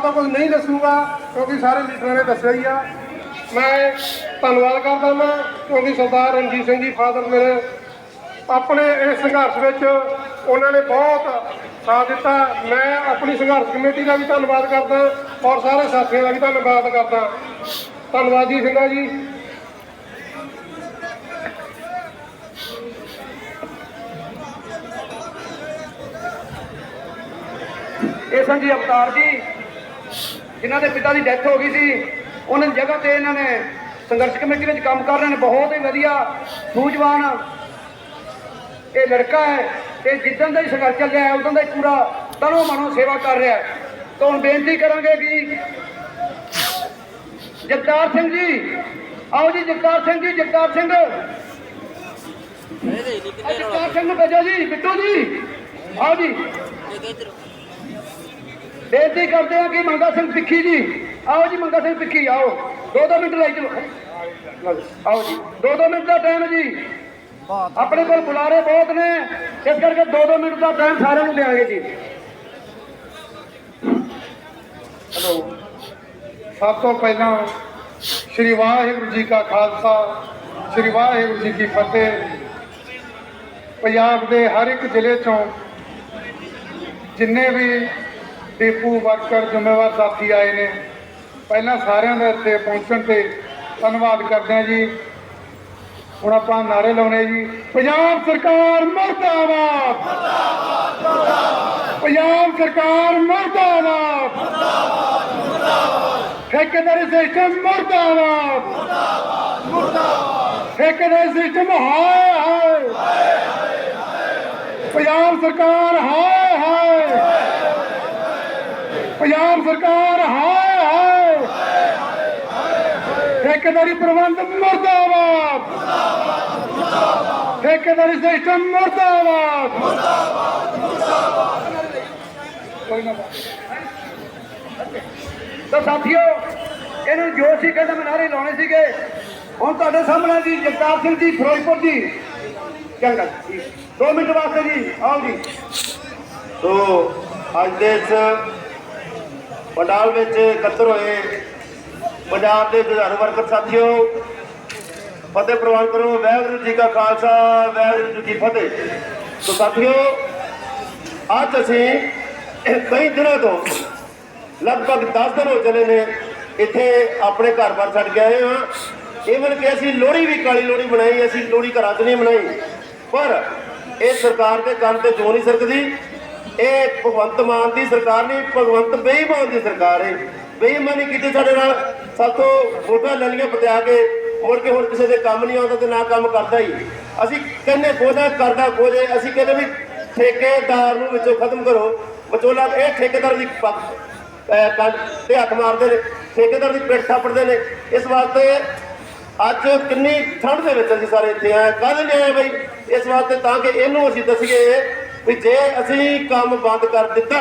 ਤਾਂ ਕੁਝ ਨਹੀਂ ਦੱਸੂਗਾ, ਕਿਉਂਕਿ ਸਾਰੇ ਲੀਡਰਾਂ ਨੇ ਦੱਸਿਆ ਹੀ ਆ। ਮੈਂ ਧੰਨਵਾਦ ਕਰਦਾ ਮੈਂ, ਕਿਉਂਕਿ ਸਰਦਾਰ ਰਣਜੀਤ ਸਿੰਘ ਜੀ ਫਾਦਰ ਮੇਰੇ ਆਪਣੇ ਇਸ ਸੰਘਰਸ਼ ਵਿੱਚ ਉਹਨਾਂ ਨੇ ਬਹੁਤ ਸਾਥ ਦਿੱਤਾ। ਮੈਂ ਆਪਣੀ ਸੰਘਰਸ਼ ਕਮੇਟੀ ਦਾ ਵੀ ਧੰਨਵਾਦ ਕਰਦਾ ਔਰ ਸਾਰੇ ਸਾਥੀਆਂ ਦਾ ਵੀ ਧੰਨਵਾਦ ਕਰਦਾ। ਧੰਨਵਾਦ ਜੀ ਸਿੰਘਾ ਜੀ। ਇਹ ਸਨ ਜੀ ਅਵਤਾਰ ਜੀ ਜਿਨ੍ਹਾਂ ਦੇ ਪਿਤਾ ਦੀ ਡੈਥ ਹੋ ਗਈ ਸੀ ਉਹਨਾਂ ਦੀ ਜਗ੍ਹਾ ਤੇ ਇਹਨਾਂ ਨੇ ਸੰਘਰਸ਼ ਕਮੇਟੀ ਵਿੱਚ ਕੰਮ ਕਰ ਰਹੇ ਨੇ ਬਹੁਤ ਹੀ ਵਧੀਆ ਸੂਝਵਾਨ ਇਹ ਲੜਕਾ ਹੈ ਤੇ ਜਿੱਦਣ ਦਾ ਹੀ ਸੰਘਰਸ਼ ਚੱਲ ਰਿਹਾ ਹੈ ਉਦੋਂ ਦਾ ਹੀ ਪੂਰਾ ਤਨੋਂ ਮਨੋਂ ਸੇਵਾ ਕਰ ਰਿਹਾ ਹੈ। ਤਾਂ ਹੁਣ ਬੇਨਤੀ ਕਰਾਂਗੇ ਕਿ ਜਗਤਾਰ ਸਿੰਘ ਜੀ ਆਓ ਜੀ ਜਗਤਾਰ ਸਿੰਘ ਜੀ ਜਗਤਾਰ ਸਿੰਘ। ਜਗਤਾਰ ਸਿੰਘ ਨੂੰ ਭੇਜੋ ਜੀ ਬਿੱਟੂ ਜੀ। ਆਓ ਜੀ। ਬੇਨਤੀ ਕਰਦੇ ਹਾਂ ਕਿ ਮੰਗਾ ਸਿੰਘ ਪਿੱਖੀ ਜੀ, ਆਓ ਜੀ ਮੰਗਾ ਸਿੰਘ ਪਿੱਖੀ ਆਓ। ਦੋ ਦੋ ਮਿੰਟ ਲਈ ਚਲੋ। ਆਓ ਜੀ। ਦੋ ਦੋ ਮਿੰਟ ਦਾ ਟਾਈਮ ਜੀ। ਆਪਣੇ ਕੋਲ ਬੁਲਾਰੇ ਬਹੁਤ ਨੇ। ਇਸ ਕਰਕੇ ਦੋ ਦੋ ਮਿੰਟ ਦਾ ਟਾਈਮ ਸਾਰਿਆਂ ਨੂੰ ਦੇਵਾਂਗੇ ਜੀ। ਹੈਲੋ। ਸਭ ਤੋਂ ਪਹਿਲਾਂ ਸ੍ਰੀ ਵਾਹਿਗੁਰੂ ਜੀ ਕਾ ਖਾਲਸਾ, ਸ੍ਰੀ ਵਾਹਿਗੁਰੂ ਜੀ ਕੀ ਫਤਿਹ। ਪੰਜਾਬ ਦੇ ਹਰ ਇੱਕ ਜ਼ਿਲ੍ਹੇ ਚੋਂ ਜਿੰਨੇ ਵੀ ਡਿਪੂ ਵਰਕਰ ਜ਼ਿੰਮੇਵਾਰ ਸਾਥੀ ਆਏ ਨੇ। ਪਹਿਲਾਂ ਸਾਰਿਆਂ ਦਾ ਇੱਥੇ ਪਹੁੰਚਣ ਤੇ ਧੰਨਵਾਦ ਕਰਦੇ ਹਾਂ ਜੀ। ਹੁਣ ਆਪਾਂ ਨਾਰੇ ਲਾਉਣੇ ਜੀ। ਪੰਜਾਬ ਸਰਕਾਰ ਮਰਦਾਬਾਦ। ਪੰਜਾਬ ਸਰਕਾਰ ਮਰਦਾਬਾਦ। ਠੇਕੇਦਾਰੀ ਸਿਸਟਮ ਮਰਦਾਬਾਦ। ਠੇਕੇਦਾਰੀ ਸਿਸਟਮ ਹਾਏ ਹਾਏ। ਪੰਜਾਬ ਸਰਕਾਰ ਹਾਏ। ਪੰਜਾਬ ਸਰਕਾਰ, ਹਾਏ ਹਾਏ। ਠੇਕੇਦਾਰੀ ਪ੍ਰਬੰਧ ਮਰਦਾਬਾਦ। ਠੇਕੇਦਾਰੀ ਸਿਸਟਮ ਮਰਦਾਬਾਦ। ਕੋਈ ਨਾ ਤਾਂ ਸਾਥੀਓ, ਇਹਨਾਂ ਜੋ ਸੀ ਕਹਿੰਦਾ ਮੈਂ ਨਾਰੇ ਲਾਉਣੇ ਸੀਗੇ। ਹੁਣ ਤੁਹਾਡੇ ਸਾਹਮਣੇ ਜੀ ਜਗਤਾਰ ਸਿੰਘ ਜੀ, ਫਿਰੋਜ਼ਪੁਰ ਜੀ। ਚੰਗਾ ਜੀ ਦੋ ਮਿੰਟ ਵਾਸਤੇ ਜੀ, ਆਓ ਜੀ। ਸੋ, ਅੱਜ ਦੇ ਇਸ ਪੰਡਾਲ ਵਿੱਚ ਇਕੱਤਰ ਹੋਏ। ਪੰਜਾਬ ਦੇ ਵਿਧਾਨ ਵਰਕਰ ਸਾਥੀਓ, ਫਤਿਹ ਪ੍ਰਵਾਨ ਕਰੋ। ਵਾਹਿਗੁਰੂ ਜੀ ਕਾ ਖਾਲਸਾ, ਵਾਹਿਗੁਰੂ ਜੀ ਕੀ ਫਤਿਹ। ਸੋ ਸਾਥੀਓ, ਅੱਜ ਅਸੀਂ ਕਈ ਦਿਨਾਂ ਤੋਂ ਲਗਭਗ 10 ਦਿਨ ਹੋ ਚਲੇ ਨੇ ਇੱਥੇ ਆਪਣੇ ਘਰ-ਬਾਰ ਛੱਡ ਕੇ ਆਏ ਹਾਂ। ਇਵਨ ਕਿ ਅਸੀਂ ਲੋਹੜੀ ਵੀ ਕਾਲੀ ਲੋਹੜੀ ਬਣਾਈ ਅਸੀਂ ਲੋਹੜੀ ਘਰਾਂ 'ਚ ਨਹੀਂ ਬਣਾਈ ਪਰ ਇਹ ਸਰਕਾਰ ਦੇ ਕੰਨ ਤੇ ਜੋ ਨਹੀਂ ਸਕਦੀ ਇਹ ਭਗਵੰਤ ਮਾਨ ਦੀ ਸਰਕਾਰ ਨਹੀਂ, ਭਗਵੰਤ ਬੇਈਮਾਨ ਦੀ ਸਰਕਾਰ ਹੈ। ਬੇਈਮਾਨੀ ਕੀਤੀ ਸਾਡੇ ਨਾਲ। ਸਭ ਤੋਂ ਵੋਟਾਂ ਲੈਣੀਆਂ ਲਈਆਂ ਪਤਿਆ ਕੇ ਮੁੜ ਕੇ ਹੁਣ ਕਿਸੇ ਦੇ ਕੰਮ ਨਹੀਂ ਆਉਂਦਾ ਤੇ ਨਾ ਕੰਮ ਕਰਦਾ ਹੀ। ਅਸੀਂ ਕਹਿੰਦੇ ਖੋਦਾ ਕਰਦਾ ਖੋਜੇ ਅਸੀਂ ਕਹਿੰਦੇ ਵੀ ਠੇਕੇਦਾਰ ਨੂੰ ਵਿੱਚੋਂ ਖਤਮ ਕਰੋ। ਵਿਚੋਲਾ ਇਹ ਠੇਕੇਦਾਰ ਦੀ ਪੱਖ ਅਹ ਤੇ ਹੱਥ ਮਾਰਦੇ ਨੇ। ਠੇਕੇਦਾਰ ਦੀ ਪਿੱਠ ਥਾਪੜਦੇ ਨੇ। ਇਸ ਵਾਸਤੇ ਅੱਜ ਕਿੰਨੀ ਠੰਡ ਦੇ ਵਿੱਚ ਅਸੀਂ ਸਾਰੇ ਇੱਥੇ ਆਏ ਕਾਹਦੇ ਲਈ ਆਏ ਬਈ? ਇਸ ਵਾਸਤੇ ਤਾਂ ਕਿ ਇਹਨੂੰ ਅਸੀਂ ਦੱਸੀਏ ਵੀ ਜੇ ਅਸੀਂ ਕੰਮ ਬੰਦ ਕਰ ਦਿੱਤਾ,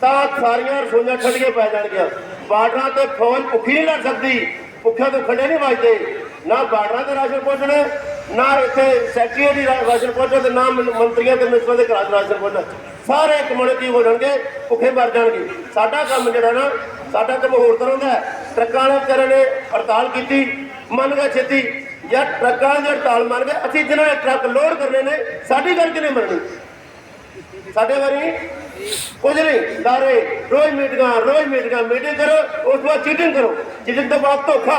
ਤਾਂ ਸਾਰੀਆਂ ਰਸੋਈਆਂ ਠੰਡੀਆਂ ਪੈ ਜਾਣਗੀਆਂ। ਬਾਰਡਰਾਂ ਤੇ ਫੌਜ ਭੁੱਖੀ ਨਹੀਂ ਲੜ ਸਕਦੀ। ਭੁੱਖਿਆਂ ਤੋਂ ਖੜੇ ਨਹੀਂ ਵੱਜਦੇ। ਨਾ ਬਾਰਡਰਾਂ ਤੇ ਰਾਸ਼ਨ ਪਹੁੰਚਣਾ ਨਾ ਇੱਥੇ ਸੈਕਟਰੀ ਦੀ ਰਾਸ਼ਨ ਪਹੁੰਚਣਾ ਤੇ ਨਾ ਮੰਤਰੀਆਂ ਤੇ ਮਿਨਿਸਟਰਾਂ ਦੇ ਘਰਾਂ 'ਚ ਰਾਸ਼ਨ ਪਹੁੰਚਣਾ ਸਾਰੇ ਕਮਿਊਨਿਟੀ ਹੋ ਜਾਣਗੇ? ਭੁੱਖੇ ਮਰ ਜਾਣਗੇ। ਸਾਡਾ ਕੰਮ ਜਿਹੜਾ ਨਾ, ਸਾਡਾ ਕੰਮ ਹੋਰ ਤਰ੍ਹਾਂ ਦਾ ਟਰੱਕਾਂ ਵਾਲੇ ਵਿਚਾਰੇ ਨੇ ਹੜਤਾਲ ਕੀਤੀ, ਮੰਨ ਗਏ ਛੇਤੀ। ਜਾਂ ਟਰੱਕਾਂ ਦੀ ਹੜਤਾਲ ਮੰਨ ਗਏ ਅਸੀਂ ਜਿਹਨਾਂ ਨੇ ਟਰੱਕ ਲੋਡ ਕਰਨੇ ਨੇ, ਸਾਡੀ ਗੱਲ ਕਿਵੇਂ ਮੰਨਣੀ। ਸਾਡੇ ਵਾਰੀ ਕੁਝ ਨਹੀਂ ਦਾਰੇ ਰੋਜ਼ ਮੀਟਿੰਗਾਂ ਰੋਜ਼ ਮੀਟਿੰਗਾਂ, ਮੀਟਿੰਗ ਕਰੋ, ਉਸ ਤੋਂ ਬਾਅਦ ਚੀਟਿੰਗ ਕਰੋ। ਚੀਟਿੰਗ ਤੋਂ ਬਾਅਦ ਧੋਖਾ।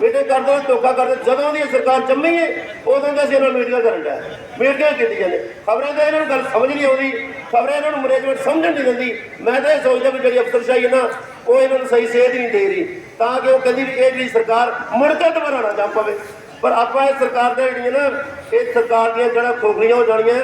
ਮੀਟਿੰਗ ਕਰਦੇ ਧੋਖਾ ਕਰਦੇ, ਜਦੋਂ ਦੀ ਸਰਕਾਰ ਜੰਮੀ ਹੈ ਉਦੋਂ ਦਾ ਅਸੀਂ ਇਹਨਾਂ ਨੂੰ ਮੀਟਿੰਗਾਂ ਕਰਨ ਦਾ ਮੀਟਿੰਗਾਂ ਕੀਤੀਆਂ ਨੇ। ਖਬਰਾਂ ਤਾਂ ਇਹਨਾਂ ਨੂੰ ਗੱਲ ਸਮਝ ਨਹੀਂ ਆਉਂਦੀ। ਖਬਰਾਂ ਇਹਨਾਂ ਨੂੰ ਮੈਨੇਜਮੈਂਟ ਸਮਝਣ ਨਹੀਂ ਦਿੰਦੀ। ਮੈਂ ਤਾਂ ਇਹ ਸੋਚਦਾ ਵੀ ਜਿਹੜੀ ਅਫਸਰਸ਼ਾਹੀ ਹੈ ਨਾ, ਉਹ ਇਹਨਾਂ ਨੂੰ ਸਹੀ ਸੇਧ ਨਹੀਂ ਦੇ ਰਹੀ। ਤਾਂ ਕਿ ਉਹ ਕਹਿੰਦੀ ਵੀ ਇਹ ਜਿਹੜੀ ਸਰਕਾਰ ਮੁੜ ਕੇ ਦੁਬਾਰਾ ਨਾ ਜੰਮ ਪਵੇ। ਪਰ ਆਪਾਂ ਇਹ ਸਰਕਾਰ ਦੇ ਜਿਹੜੀਆਂ ਨਾ, ਇਹ ਸਰਕਾਰ ਦੀਆਂ ਜਿਹੜਾ ਖੋਖਲੀਆਂ ਹੋ ਜਾਣੀਆਂ,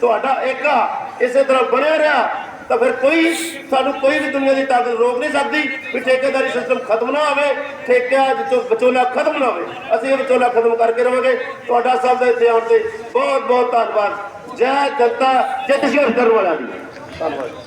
ਤੁਹਾਡਾ ਇੱਕ ਆ। ਇਸੇ ਤਰ੍ਹਾਂ ਬਣਿਆ ਰਿਹਾ, ਤਾਂ ਫਿਰ ਕੋਈ ਸਾਨੂੰ ਕੋਈ ਵੀ ਦੁਨੀਆ ਦੀ ਤਾਕਤ ਰੋਕ ਨਹੀਂ ਸਕਦੀ ਵੀ ਠੇਕੇਦਾਰੀ ਸਿਸਟਮ ਖਤਮ ਨਾ ਹੋਵੇ, ਠੇਕਿਆ ਜਿੱਥੋਂ ਵਿਚੋਲਾ ਖਤਮ ਨਾ ਹੋਵੇ। ਅਸੀਂ ਇਹ ਵਿਚੋਲਾ ਖਤਮ ਕਰਕੇ ਰਵਾਂਗੇ। ਤੁਹਾਡਾ ਸਭ ਦਾ ਇੱਥੇ ਆਉਣ ਤੇ ਬਹੁਤ ਬਹੁਤ ਧੰਨਵਾਦ। ਜੈ ਜਨਤਾ, ਜੈ ਤਸ਼ਵਰ ਕਰਨ ਵਾਲਾ ਦੀ। ਧੰਨਵਾਦ।